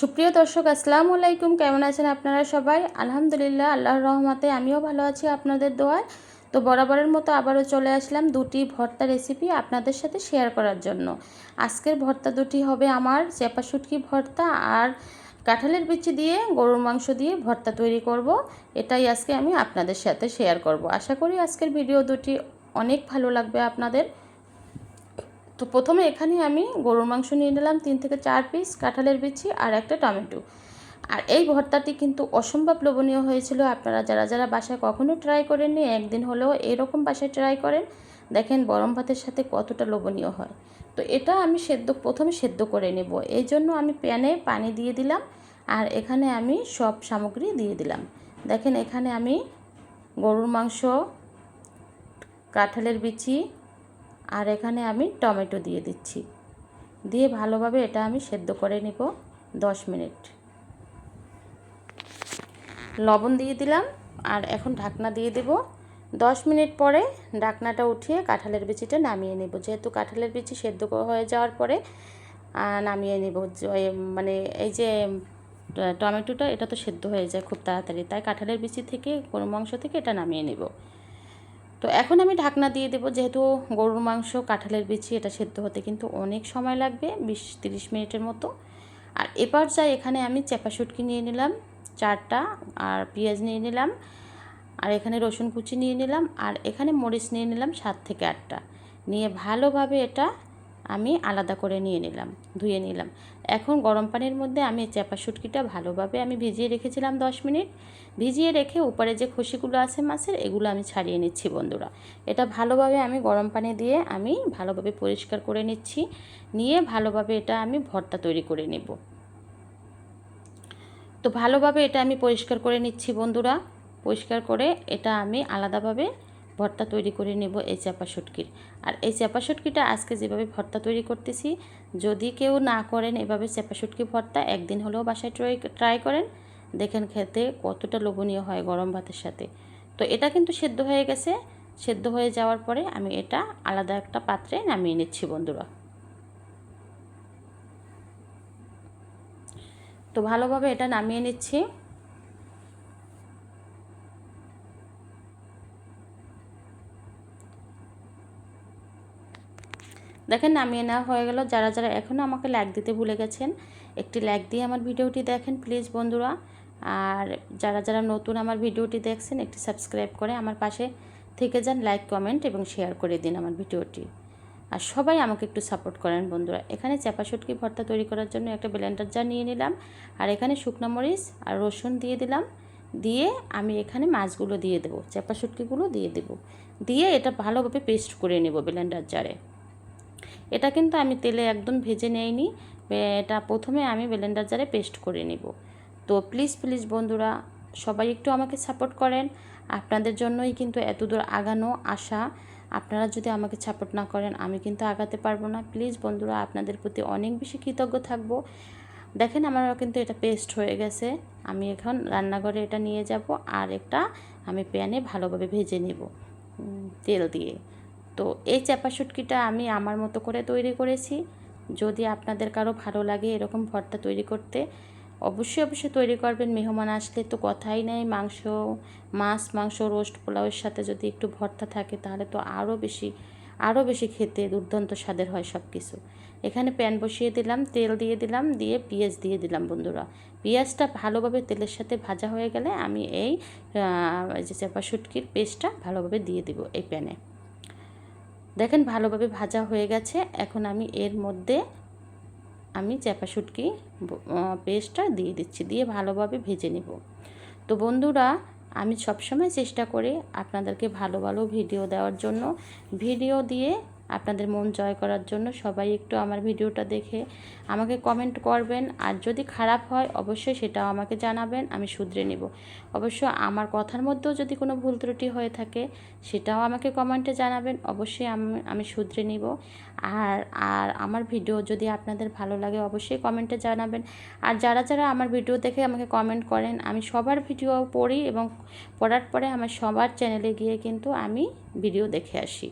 সুপ্রিয় দর্শক, আসসালামু আলাইকুম। কেমন আছেন আপনারা সবাই? আলহামদুলিল্লাহ, আল্লাহর রহমতে আমিও ভালো আছি আপনাদের দোয়ায়। তো বরাবরের মতো আবারও চলে আসলাম দুটি ভর্তা রেসিপি আপনাদের সাথে শেয়ার করার জন্য। আজকের ভর্তা দুটি হবে আমার চেপা শুটকি ভর্তা আর কাঁঠালের বিচি দিয়ে গরুর মাংস দিয়ে ভর্তা তৈরি করব। এটাই আজকে আমি আপনাদের সাথে শেয়ার করব। আশা করি আজকের ভিডিও দুটি অনেক ভালো লাগবে আপনাদের। তো প্রথমে এখানে আমি গরুর মাংস নিয়ে নিলাম, তিন থেকে চার পিস কাঁঠালের বিচি আর একটা টমেটো। আর এই ভর্তাটি কিন্তু অসম্ভব লোভনীয় হয়েছিল। আপনারা যারা যারা বাসায় কখনো ট্রাই করেননি, একদিন হলেও এরকম বাসায় ট্রাই করেন, দেখেন গরম ভাতের সাথে কতটা লোভনীয় হয়। তো এটা আমি সেদ্ধ, প্রথমে সেদ্ধ করে নেব। এই জন্য আমি প্যানে পানি দিয়ে দিলাম আর এখানে আমি সব সামগ্রী দিয়ে দিলাম। দেখেন এখানে আমি গরুর মাংস, কাঁঠালের বিচি আর এখানে আমি টমেটো দিয়ে দিচ্ছি। দিয়ে ভালোভাবে এটা আমি সেদ্ধ করে নিব দশ মিনিট। লবণ দিয়ে দিলাম আর এখন ঢাকনা দিয়ে দেব। দশ মিনিট পরে ঢাকনাটা উঠিয়ে কাঁঠালের বিচিটা নামিয়ে নেব। যেহেতু কাঁঠালের বিচি সেদ্ধ হয়ে যাওয়ার পরে নামিয়ে নেব। মানে এই যে টমেটোটা, এটা তো সেদ্ধ হয়ে যায় খুব তাড়াতাড়ি। তাই কাঁঠালের বিচি থেকে কোনো মাংস থেকে এটা নামিয়ে নেব। তো এখন আমি ঢাকনা দিয়ে দেবো, যেহেতু গরুর মাংস, কাঁঠালের বিচি এটা সেদ্ধ হতে কিন্তু অনেক সময় লাগবে, বিশ তিরিশ মিনিটের মতো। আর এবার যাই, এখানে আমি চেপা শুটকি নিয়ে নিলাম, চারটা, আর পেঁয়াজ নিয়ে নিলাম, আর এখানে রসুন কুচি নিয়ে নিলাম, আর এখানে মরিচ নিয়ে নিলাম সাত থেকে আটটা। নিয়ে ভালোভাবে এটা আমি আলাদা করে নিয়ে নিলাম, ধুয়ে নিলাম। এখন গরম পানির মধ্যে আমি চেপা শুটকিটা ভালোভাবে আমি ভিজিয়ে রেখেছিলাম দশ মিনিট। ভিজিয়ে রেখে উপরে যে খুশিগুলো আছে মাছের, এগুলো আমি ছাড়িয়ে নিচ্ছি বন্ধুরা। এটা ভালোভাবে আমি গরম পানি দিয়ে আমি ভালোভাবে পরিষ্কার করে নিচ্ছি। নিয়ে ভালোভাবে এটা আমি ভর্তা তৈরি করে নেব। তো ভালোভাবে এটা আমি পরিষ্কার করে নিচ্ছি বন্ধুরা। পরিষ্কার করে এটা আমি আলাদাভাবে ভর্তা তৈরি করে নেব এই চাপা শুটকির। আর এই চাপা শুটকিটা আজকে যেভাবে ভর্তা তৈরি করতেছি, যদি কেউ না করেন এভাবে চাপা শুটকি ভর্তা, একদিন হলেও বাসায় ট্রাই ট্রাই করেন, দেখেন খেতে কতটা লোভনীয় হয় গরম ভাতের সাথে। তো এটা কিন্তু সেদ্ধ হয়ে গেছে, সেদ্ধ হয়ে যাওয়ার পরে আমি এটা আলাদা একটা পাত্রে নামিয়ে নিচ্ছি বন্ধুরা। তো ভালোভাবে এটা নামিয়ে নিচ্ছি। দেখেন নামিয়ে নেওয়া হয়ে গেল। যারা যারা এখনও আমাকে ল্যাক দিতে ভুলে গেছেন, একটি ল্যাক দিয়ে আমার ভিডিওটি দেখেন প্লিজ বন্ধুরা। আর যারা যারা নতুন আমার ভিডিওটি দেখছেন, একটি সাবস্ক্রাইব করে আমার পাশে থেকে যান লাইক কমেন্ট এবং শেয়ার করে দিন আমার ভিডিওটি। আর সবাই আমাকে একটু সাপোর্ট করেন বন্ধুরা। এখানে চাপা শুটকি ভর্তা তৈরি করার জন্য একটা ব্লেন্ডার জার নিয়ে নিলাম। আর এখানে শুকনো মরিচ আর রসুন দিয়ে দিলাম। দিয়ে আমি এখানে মাছগুলো দিয়ে দেবো চাপা শুটকিগুলো দিয়ে দেবো। দিয়ে এটা ভালোভাবে পেস্ট করে নেব ব্লেন্ডার জারে এটা কিন্তু আমি তেলে একদম ভেজে নেইনি। এটা প্রথমে আমি ব্লেন্ডার জারে পেস্ট করে নেব। তো প্লিজ প্লিজ বন্ধুরা, সবাই একটু আমাকে সাপোর্ট করেন। আপনাদের জন্যই কিন্তু এত দূর আগানো আশা। আপনারা যদি আমাকে সাপোর্ট না করেন, আমি কিন্তু আগাতে পারব না। প্লিজ বন্ধুরা, আপনাদের প্রতি অনেক বেশি কৃতজ্ঞ থাকব। দেখেন আমার কিন্তু এটা পেস্ট হয়ে গেছে। আমি এখন রান্নাঘরে এটা নিয়ে যাব আর একটা আমি প্যানে ভালোভাবে ভেজে নেব তেল দিয়ে। তো এই চাপা শুটকিটা আমি আমার মতো করে তৈরি করেছি। যদি আপনাদের কারও ভালো লাগে এরকম ভর্তা তৈরি করতে, অবশ্যই অবশ্যই তৈরি করবেন। মেহমান আসলে তো কথাই নেই, মাংস, মাছ, মাংস, রোস্ট, পোলাওয়ের সাথে যদি একটু ভর্তা থাকে তাহলে তো আরও বেশি আরও বেশি খেতে দুর্দান্ত স্বাদের হয় সব কিছু এখানে প্যান বসিয়ে দিলাম, তেল দিয়ে দিলাম, দিয়ে পেঁয়াজ দিয়ে দিলাম বন্ধুরা। পেঁয়াজটা ভালোভাবে তেলের সাথে ভাজা হয়ে গেলে আমি এই যে চাপা শুটকির পেস্টটা ভালোভাবে দিয়ে দিব এই প্যানে। দেখেন ভালোভাবে ভাজা হয়ে গেছে। এখন আমি এর মধ্যে আমি চ্যাপা শুটকি পেস্টটা দিয়ে দিচ্ছি, দিয়ে ভালোভাবে ভেজে নেব। তো বন্ধুরা, আমি সবসময় চেষ্টা করি আপনাদেরকে ভালো ভালো ভিডিও দেওয়ার জন্য। ভিডিও দিয়ে আপনাদের মন জয় করার জন্য সবাই একটু আমার ভিডিওটা দেখে আমাকে কমেন্ট করবেন। আর যদি খারাপ হয়, অবশ্যই সেটাও আমাকে জানাবেন, আমি শুধরে নেব। অবশ্য আমার কথার মধ্যেও যদি কোনো ভুল ত্রুটি হয়ে থাকে, সেটাও আমাকে কমেন্টে জানাবেন, অবশ্যই আমি আমি শুধরে নিব। আর আর আমার ভিডিও যদি আপনাদের ভালো লাগে, অবশ্যই কমেন্টে জানাবেন। আর যারা যারা আমার ভিডিও দেখে আমাকে কমেন্ট করেন, আমি সবার ভিডিও পড়ি এবং পড়ার পরে আমার সবার চ্যানেলে গিয়ে কিন্তু আমি ভিডিও দেখে আসি।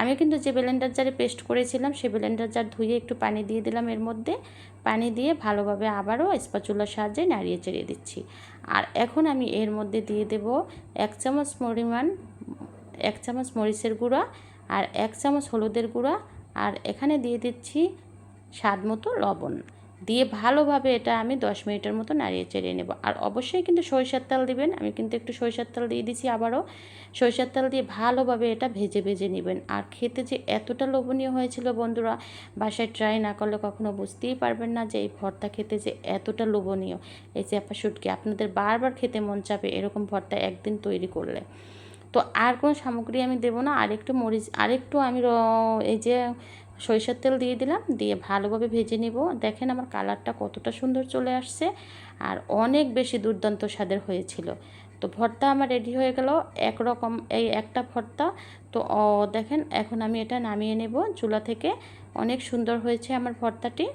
আমি কিন্তু যে ব্লেন্ডার জারে পেস্ট করেছিলাম সেই ব্লেন্ডার জার ধুয়ে একটু পানি দিয়ে দিলাম এর মধ্যে। পানি দিয়ে ভালোভাবে আবারও স্পাচুলার সাহায্যে নাড়িয়ে চেড়িয়ে দিচ্ছি। আর এখন আমি এর মধ্যে দিয়ে দেব এক চামচ পরিমাণ, এক চামচ মরিচের গুঁড়া আর এক চামচ হলুদের গুঁড়া। আর এখানে দিয়ে দিচ্ছি স্বাদ মতো লবণ। দিয়ে ভালোভাবে এটা আমি দশ মিনিটের মতো নাড়িয়ে চেড়িয়ে নেব। আর অবশ্যই কিন্তু সরিষার তেল দিবেন। আমি কিন্তু একটু সরিষার তেল দিয়ে দিছি আবারও। সরিষার তেল দিয়ে ভালোভাবে এটা ভেজে ভেজে নেবেন। আর খেতে যে এতটা লোভনীয় হয়েছিল বন্ধুরা, বাসায় ট্রাই না করলে কখনো বুঝতেই পারবেন না যে এই ভর্তা খেতে যে এতটা লোভনীয়। এই চ্যাপা শুটকি, আপনাদের বারবার খেতে মন চাবে এরকম ভর্তা একদিন তৈরি করলে। তো আর কোনো সামগ্রী আমি দেবো না। আরেকটু মরিচ, আরেকটু আমি এই যে সরিষার তেল দিয়ে দিলাম, দিয়ে ভালোভাবে ভেজে নিব। দেখেন আমার কালারটা কতটা সুন্দর চলে আসছে আর অনেক বেশি দুর্দান্ত স্বাদের হয়েছিল। তো ভর্তা আমার রেডি হয়ে গেল, একরকম এই একটা ভর্তা। তো দেখেন এখন আমি এটা নামিয়ে নেব চুলা থেকে। অনেক সুন্দর হয়েছে আমার ভর্তাটি।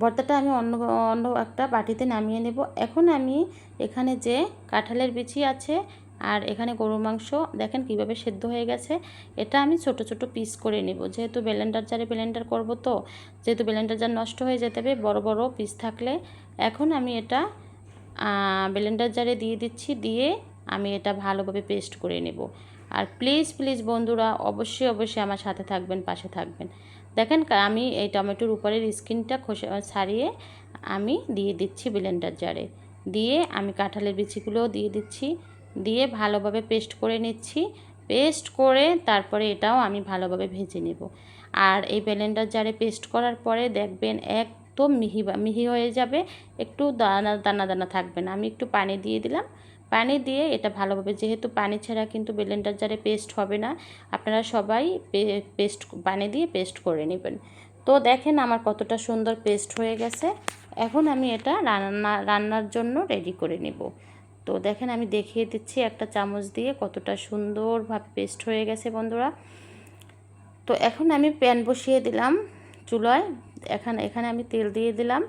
ভর্তাটা আমি অন্য অন্য একটা বাটিতে নামিয়ে নেব। এখন আমি এখানে যে কাঁঠালের বিচি আছে আর এখানে গরুর মাংস, দেখেন কীভাবে সেদ্ধ হয়ে গেছে। এটা আমি ছোট ছোট পিস করে নেব। যেহেতু ব্লেন্ডার জারে ব্লেন্ডার করব তো, যেহেতু ব্লেন্ডার জার নষ্ট হয়ে যেতে হবে, বড় বড় পিস থাকলে, এখন আমি এটা ব্লেন্ডার জারে দিয়ে দিচ্ছি, দিয়ে আমি এটা ভালোভাবে পেস্ট করে নেব। আর প্লিজ প্লিজ বন্ধুরা, অবশ্যই অবশ্যই আমার সাথে থাকবেন, পাশে থাকবেন। দেখেন আমি এই টমেটোর উপরের স্কিনটা খসে, ছাড়িয়ে আমি দিয়ে দিচ্ছি ব্লেন্ডার জারে। দিয়ে আমি কাঁঠালের বিচিগুলোও দিয়ে দিচ্ছি। দিয়ে ভালোভাবে পেস্ট করে নিচ্ছি। পেস্ট করে তারপরে এটাও আমি ভালোভাবে ভেজে নেব। আর এই ব্লেন্ডার জারে পেস্ট করার পরে দেখবেন একদম মিহি মিহি হয়ে যাবে। একটু দানা দানা দানা থাকবে না। আমি একটু পানি দিয়ে দিলাম। পানি দিয়ে এটা ভালোভাবে, যেহেতু পানি ছাড়া কিন্তু ব্লেন্ডার জারে পেস্ট হবে না, আপনারা সবাই পেস্ট পানি দিয়ে পেস্ট করে নেবেন। তো দেখেন আমার কতটা সুন্দর পেস্ট হয়ে গেছে। এখন আমি এটা রান্না, রান্নার জন্য রেডি করে নেব। তো দেখেন আমি দেখিয়ে দিচ্ছি একটা চামচ দিয়ে কতটা সুন্দরভাবে পেস্ট হয়ে গেছে বন্ধুরা। তো এখন আমি প্যান বসিয়ে দিলাম চুলায়। এখানে এখানে আমি তেল দিয়ে দিলাম।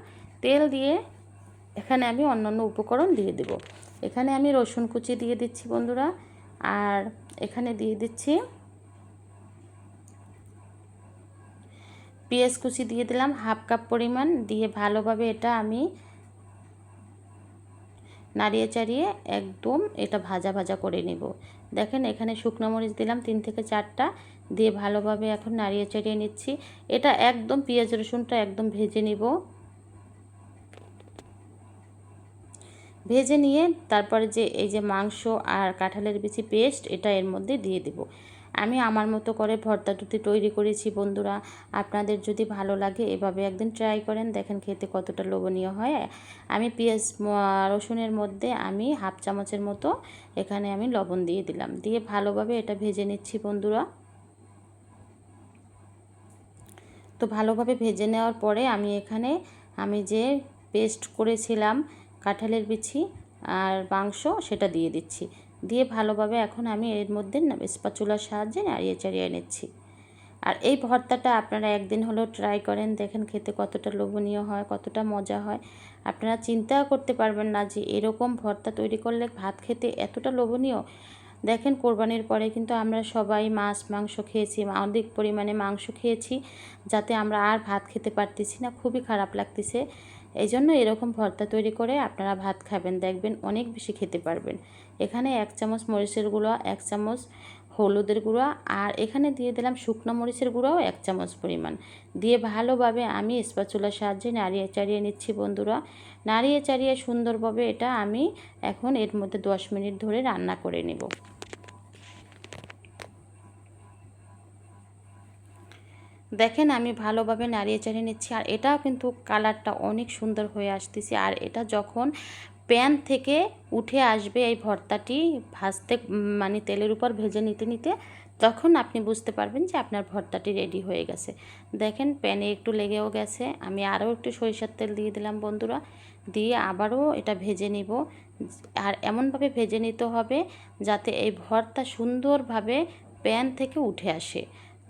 তেল দিয়ে এখানে আমি অন্যান্য উপকরণ দিয়ে দেব। এখানে আমি রসুন কুচি দিয়ে দিচ্ছি বন্ধুরা। আর এখানে দিয়ে দিচ্ছি পেঁয়াজ কুচি দিয়ে দিলাম। হাফ কাপ পরিমাণ। দিয়ে ভালোভাবে এটা আমি নাড়িয়ে চাড়িয়ে একদম এটা ভাজা ভাজা করে নেব। দেখেন এখানে শুকনো মরিচ দিলাম তিন থেকে চারটা, দিয়ে ভালোভাবে এখন নাড়িয়ে চাড়িয়ে নিচ্ছি। এটা একদম পেঁয়াজ রসুনটা একদম ভেজে নিব। ভেজে নিয়ে তারপরে যে এই যে মাংস আর কাঁঠালের বিচি পেস্ট, এটা এর মধ্যে দিয়ে দেব। আমি আমার মতো করে ভর্তাটুতি তৈরি করেছি, বন্ধুরা। আপনাদের যদি ভালো লাগে, এভাবে একদিন ট্রাই করেন। দেখেন খেতে কতটা লোভনীয় হয়। আমি পেঁয়াজ রসুনের মধ্যে আমি হাফ চামচের মতো এখানে আমি লবণ দিয়ে দিলাম। দিয়ে ভালোভাবে এটা ভেজে নিচ্ছি, বন্ধুরা। তো ভালোভাবে ভেজে নেওয়ার পরে আমি এখানে আমি যে পেস্ট করেছিলাম, কাঁঠালের বিছি আর মাংস, সেটা দিয়ে দিচ্ছি। দিয়ে ভালোভাবে এখন আমি এর মধ্যে স্পাচুলার সাহায্যে নাড়িয়ে চাড়িয়ে নিচ্ছি। আর এই ভর্তাটা আপনারা একদিন হলেও ট্রাই করেন, দেখেন খেতে কতটা লোভনীয় হয়, কতটা মজা হয়। আপনারা চিন্তাও করতে পারবেন না যে এরকম ভর্তা তৈরি করলে ভাত খেতে এতটা লোভনীয়। দেখেন কোরবানির পরে কিন্তু আমরা সবাই মাছ, মাংস খেয়েছি অধিক পরিমাণে মাংস খেয়েছি, যাতে আমরা আর ভাত খেতে পারতেছি না, খুবই খারাপ লাগতেছে। এই জন্য এরকম ভর্তা তৈরি করে আপনারা ভাত খাবেন, দেখবেন অনেক বেশি খেতে পারবেন। এখানে এক চামচ মরিচের গুঁড়ো, এক চামচ হলুদের গুঁড়া আর এখানে দিয়ে দিলাম শুকনো মরিচের গুঁড়াও এক চামচ পরিমাণ। দিয়ে ভালোভাবে আমি স্পাচুলার সাহায্যে নাড়িয়ে চাড়িয়ে নিচ্ছি বন্ধুরা। নাড়িয়ে চাড়িয়ে সুন্দরভাবে এটা আমি এখন এর মধ্যে দশ মিনিট ধরে রান্না করে নেব। দেখেন আমি ভালোভাবে নাড়িয়ে চাড়িয়ে নিচ্ছি আর এটাও কিন্তু কালারটা অনেক সুন্দর হয়ে আসতেছে। আর এটা যখন প্যান থেকে উঠে আসবে এই ভর্তাটি ভাজতে মানে তেলের উপর ভেজে নিতে নিতে তখন আপনি বুঝতে পারবেন যে আপনার ভর্তাটি রেডি হয়ে গেছে। দেখেন প্যানে একটু লেগেও গেছে। আমি আরও একটু সরিষার তেল দিয়ে দিলাম বন্ধুরা। দিয়ে আবারও এটা ভেজে নিব। আর এমনভাবে ভেজে নিতে হবে যাতে এই ভর্তা সুন্দরভাবে প্যান থেকে উঠে আসে।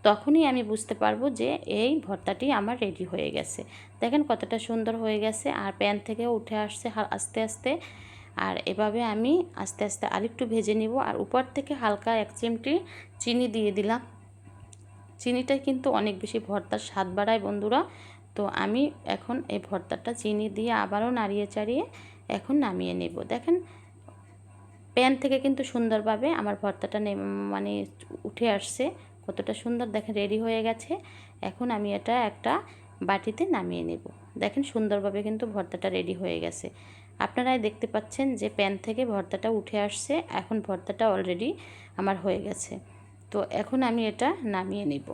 তখনই আমি বুঝতে পারব যে এই ভর্তাটি আমার রেডি হয়ে গেছে। দেখেন কতটা সুন্দর হয়ে গেছে আর প্যান থেকে উঠে আসছে আস্তে আস্তে। আর এভাবে আমি আস্তে আস্তে আরেকটু ভেজে নিব আর উপর থেকে হালকা এক চিমটি চিনি দিয়ে দিলাম। চিনিটা কিন্তু অনেক বেশি ভর্তার স্বাদ বাড়ায় বন্ধুরা। তো আমি এখন এই ভর্তাটা চিনি দিয়ে আবারও নাড়িয়ে চাড়িয়ে এখন নামিয়ে নেব। দেখেন প্যান থেকে কিন্তু সুন্দরভাবে আমার ভর্তাটা মানে উঠে আসছে। কতটা সুন্দর, দেখেন রেডি হয়ে গেছে। এখন আমি এটা একটা বাটিতে নামিয়ে নেব। দেখেন সুন্দরভাবে কিন্তু ভর্তাটা রেডি হয়ে গেছে। আপনারাই দেখতে পাচ্ছেন যে প্যান থেকে ভর্তাটা উঠে আসছে। এখন ভর্তাটা অলরেডি আমার হয়ে গেছে। তো এখন আমি এটা নামিয়ে নেব।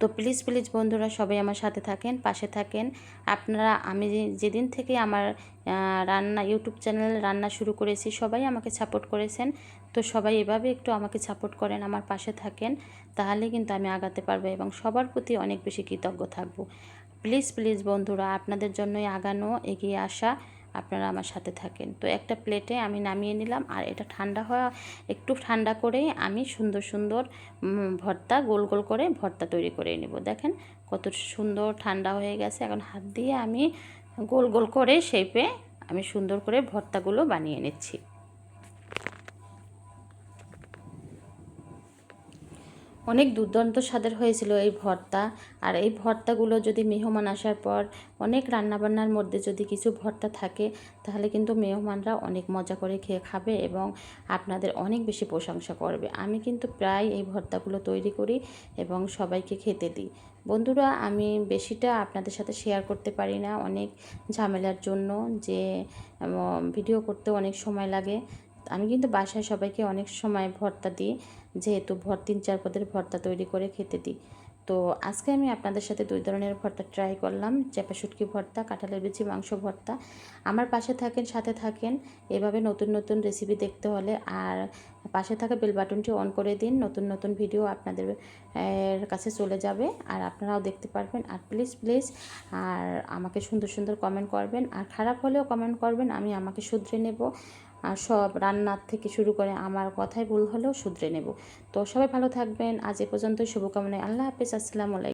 তো প্লিজ প্লিজ বন্ধুরা সবাই আমার সাথে থাকেন, পাশে থাকেন। আপনারা, আমি যেদিন থেকে আমার রান্না ইউটিউব চ্যানেল রান্না শুরু করেছি, সবাই আমাকে সাপোর্ট করেছেন। তো সবাই এভাবে একটু আমাকে সাপোর্ট করেন, আমার পাশে থাকেন। তাহলে কিন্তু আমি আগাতে পারব এবং সবার প্রতি অনেক বেশি কৃতজ্ঞ থাকব। প্লিজ প্লিজ বন্ধুরা, আপনাদের জন্যই আগানো এগিয়ে আসা আপনারা আমার সাথে থাকেন। তো একটা প্লেটে আমি নামিয়ে নিলাম আর এটা ঠান্ডা হওয়া, একটু ঠান্ডা করেই আমি সুন্দর সুন্দর ভর্তা গোল গোল করে ভর্তা তৈরি করে নেব। দেখেন কত সুন্দর ঠান্ডা হয়ে গেছে। এখন হাত দিয়ে আমি গোল গোল করে শেপে আমি সুন্দর করে ভর্তাগুলো বানিয়ে নিচ্ছি। অনেক দুর্দান্ত স্বাদের হয়েছিল এই ভর্তা। আর এই ভর্তাগুলো যদি মেহমান আসার পর অনেক রান্নাবান্নার মধ্যে যদি কিছু ভর্তা থাকে, তাহলে কিন্তু মেহমানরা অনেক মজা করে খেয়ে খাবে এবং আপনাদের অনেক বেশি প্রশংসা করবে। আমি কিন্তু প্রায় এই ভর্তাগুলো তৈরি করি এবং সবাইকে খেতে দিই। বন্ধুরা, আমি বেশিটা আপনাদের সাথে শেয়ার করতে পারি না। অনেক ঝামেলার জন্য যে ভিডিও করতে অনেক সময় লাগে। আমি কিন্তু বাসায় সবাইকে অনেক সময় ভর্তা দিই, যেহেতু ভর তিন চার পদের ভর্তা তৈরি করে খেতে দিই। তো আজকে আমি আপনাদের সাথে দুই ধরনের ভর্তা ট্রাই করলাম, চেপা শুটকি ভর্তা, কাঁঠালের বিচি মাংস ভর্তা। আমার পাশে থাকেন, সাথে থাকেন, এভাবে নতুন নতুন রেসিপি দেখতে হলে আর পাশে থাকা বেল বাটনটি অন করে দিন, নতুন নতুন ভিডিও আপনাদের কাছে চলে যাবে আর আপনারাও দেখতে পারবেন। আর প্লিজ প্লিজ আর আমাকে সুন্দর সুন্দর কমেন্ট করবেন। আর খারাপ হলেও কমেন্ট করবেন, আমি আমাকে শুধরে নেব। আর সব রান্নার থেকে শুরু করে আমার কথাই ভুল হলেও শুধরে নেব। তো সবাই ভালো থাকবেন। আজ এ পর্যন্ত শুভকামনায় আল্লাহ হাফিজ। আসসালামু আলাইকুম।